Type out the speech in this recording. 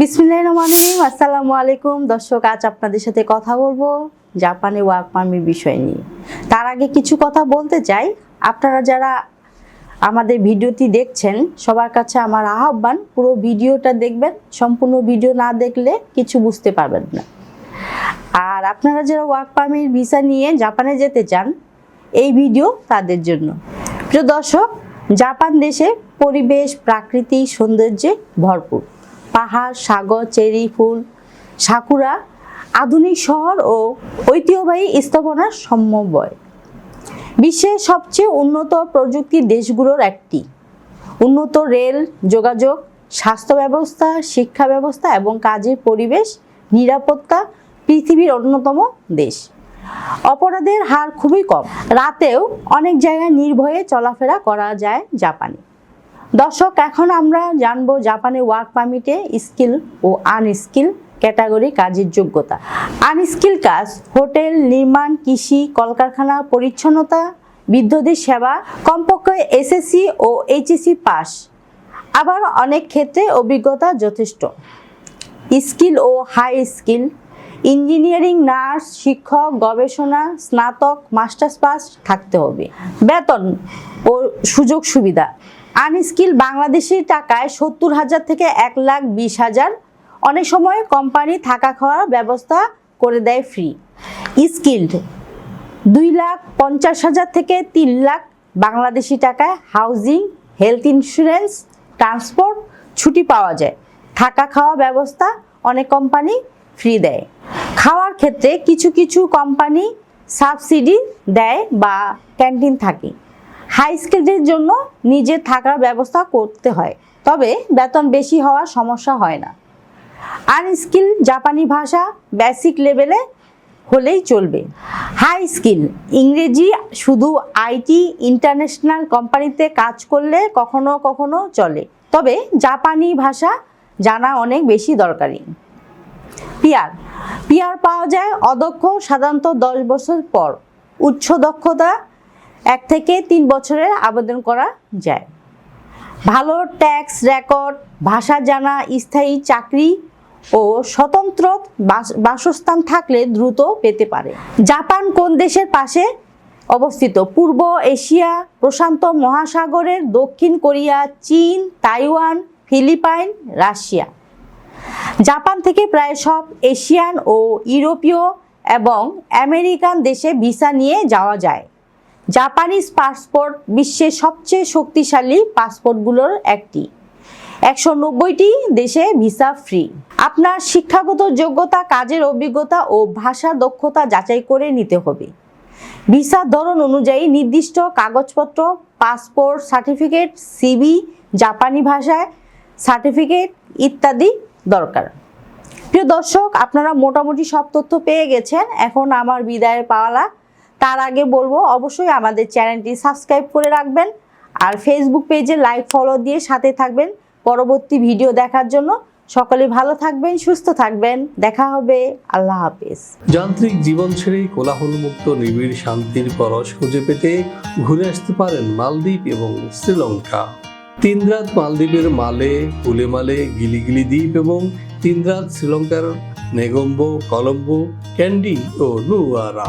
বিসমিল্লাহির রহমানির রহিম। আসসালামু আলাইকুম। দর্শক, আজ আপনাদের সাথে কথা বলব জাপানে ওয়ার্ক পারমিট বিষয় নিয়ে। তার আগে কিছু কথা বলতে চাই। আপনারা যারা আমাদের ভিডিওটি দেখছেন, সবার কাছে আমার আহ্বান, পুরো ভিডিওটা দেখবেন, সম্পূর্ণ ভিডিও না দেখলে কিছু বুঝতে পারবেন না। আর আপনারা যারা ওয়ার্ক পারমিট ভিসা নিয়ে জাপানে যেতে চান, এই ভিডিও তাদের জন্য। প্রিয় দর্শক, জাপান দেশে পরিবেশ প্রাকৃতিক সৌন্দর্যে ভরপুর। পাহাড়, সাগর, চেরি, ফুল সাকুরা আধুনিক শহর ও ঐতিহ্যবাহী স্থাপনার সমন্বয় বিশ্বের সবচেয়ে উন্নত প্রযুক্তি দেশগুলোর একটি। উন্নত রেল, যোগাযোগ, স্বাস্থ্য ব্যবস্থা, শিক্ষা ব্যবস্থা এবং কাজের পরিবেশ, নিরাপত্তা পৃথিবীর অন্যতম দেশ। অপরাধের হার খুবই কম। রাতেও অনেক জায়গায় নির্ভয়ে চলাফেরা করা যায় জাপানে। দর্শক, এখন আমরা জানব জাপানে ওয়ার্ক পারমিটে স্কিল ও আনস্কিল ক্যাটাগরি কাজের যোগ্যতা। আনস্কিল কাজ, হোটেল, নির্মাণ, কৃষি, কলকারখানা, পরিচ্ছন্নতা, বিদ্যুতের সেবা, কমপক্ষে এসএসসি ও এইচএসসি পাস। আবার অনেক ক্ষেত্রে অভিজ্ঞতা যথেষ্ট। স্কিল ও হাই স্কিল ইঞ্জিনিয়ারিং নার্স শিক্ষক, গবেষণা, স্নাতক মাস্টার্স পাস থাকতে হবে। বেতন ও সুযোগ সুবিধা। আনস্কিল বাংলাদেশি টাকায় সত্তর হাজার থেকে এক লাখ বিশ হাজার। অনেক সময় কোম্পানি থাকা খাওয়ার ব্যবস্থা করে দেয় ফ্রি স্কিল্ড, দুই লাখ পঞ্চাশ হাজার থেকে তিন লাখ বাংলাদেশি টাকায় হাউজিং, হেলথ ইন্স্যুরেন্স, ট্রান্সপোর্ট ছুটি পাওয়া যায়। থাকা খাওয়া ব্যবস্থা অনেক কোম্পানি ফ্রি দেয়। খাওয়ার ক্ষেত্রে কিছু কিছু কোম্পানি সাবসিডি দেয় বা ক্যান্টিন থাকে। হাই স্কিলদের জন্য নিজে থাকার ব্যবস্থা করতে হয়। তবে বেতন বেশি হওয়ার সমস্যা হয় না। আনস্কিল জাপানি ভাষা বেসিক লেভেলে হলেই চলবে। হাই স্কিল, ইংরেজি শুধু আইটি ইন্টারন্যাশনাল কোম্পানিতে কাজ করলে কখনো কখনো চলে। তবে জাপানি ভাষা জানা অনেক বেশি দরকারি। পিয়ার পিয়ার পাওয়া যায় অদক্ষ সাধারণত দশ বছর পর। উচ্চ দক্ষতা এক থেকে তিন বছরের আবেদন করা যায়। ভালো ট্যাক্স রেকর্ড, ভাষা জানা, স্থায়ী চাকরি ও স্বতন্ত্র বাসস্থান থাকলে দ্রুত পেতে পারে। জাপান কোন দেশের পাশে অবস্থিত? পূর্ব এশিয়া, প্রশান্ত মহাসাগরের দক্ষিণ কোরিয়া, চীন, তাইওয়ান, ফিলিপাইন, রাশিয়া। জাপান থেকে প্রায় সব এশিয়ান ও ইউরোপীয় এবং আমেরিকান দেশে ভিসা নিয়ে যাওয়া যায়। জাপানিজ পাসপোর্ট বিশ্বের সবচেয়ে শক্তিশালী পাসপোর্টগুলোর একটি। একশো নব্বইটি দেশে ভিসা ফ্রি। আপনার শিক্ষাগত যোগ্যতা, কাজের অভিজ্ঞতা ও ভাষা দক্ষতা যাচাই করে নিতে হবে। ভিসার ধরন অনুযায়ী নির্দিষ্ট কাগজপত্র, পাসপোর্ট সার্টিফিকেট সিবি জাপানি ভাষায় সার্টিফিকেট ইত্যাদি দরকার। প্রিয় দর্শক, আপনারা মোটামুটি সব তথ্য পেয়ে গেছেন। এখন আমার বিদায়ের পাওয়ালা। তার আগে বলব, অবশ্যই আমাদের চ্যানেলটি সাবস্ক্রাইব করে রাখবেন আর ফেসবুক পেজে লাইক ফলো দিয়ে সাথে থাকবেন পরবর্তী ভিডিও দেখার জন্য। সকলে ভালো থাকবেন, সুস্থ থাকবেন। দেখা হবে। আল্লাহ হাফেজ। যান্ত্রিক জীবন ছেড়ে কোলাহলমুক্ত, নিবিড়, শান্তির পরশ খুঁজে পেতে ঘুরে আসতে পারেন মালদ্বীপ এবং শ্রীলঙ্কা। তিন রাত মালদ্বীপের মালে, উলেমালে, গিলিগিলি দ্বীপ এবং তিন রাত শ্রীলঙ্কার নেগম্বো, কলম্বো, ক্যান্ডি ও নুয়ারা।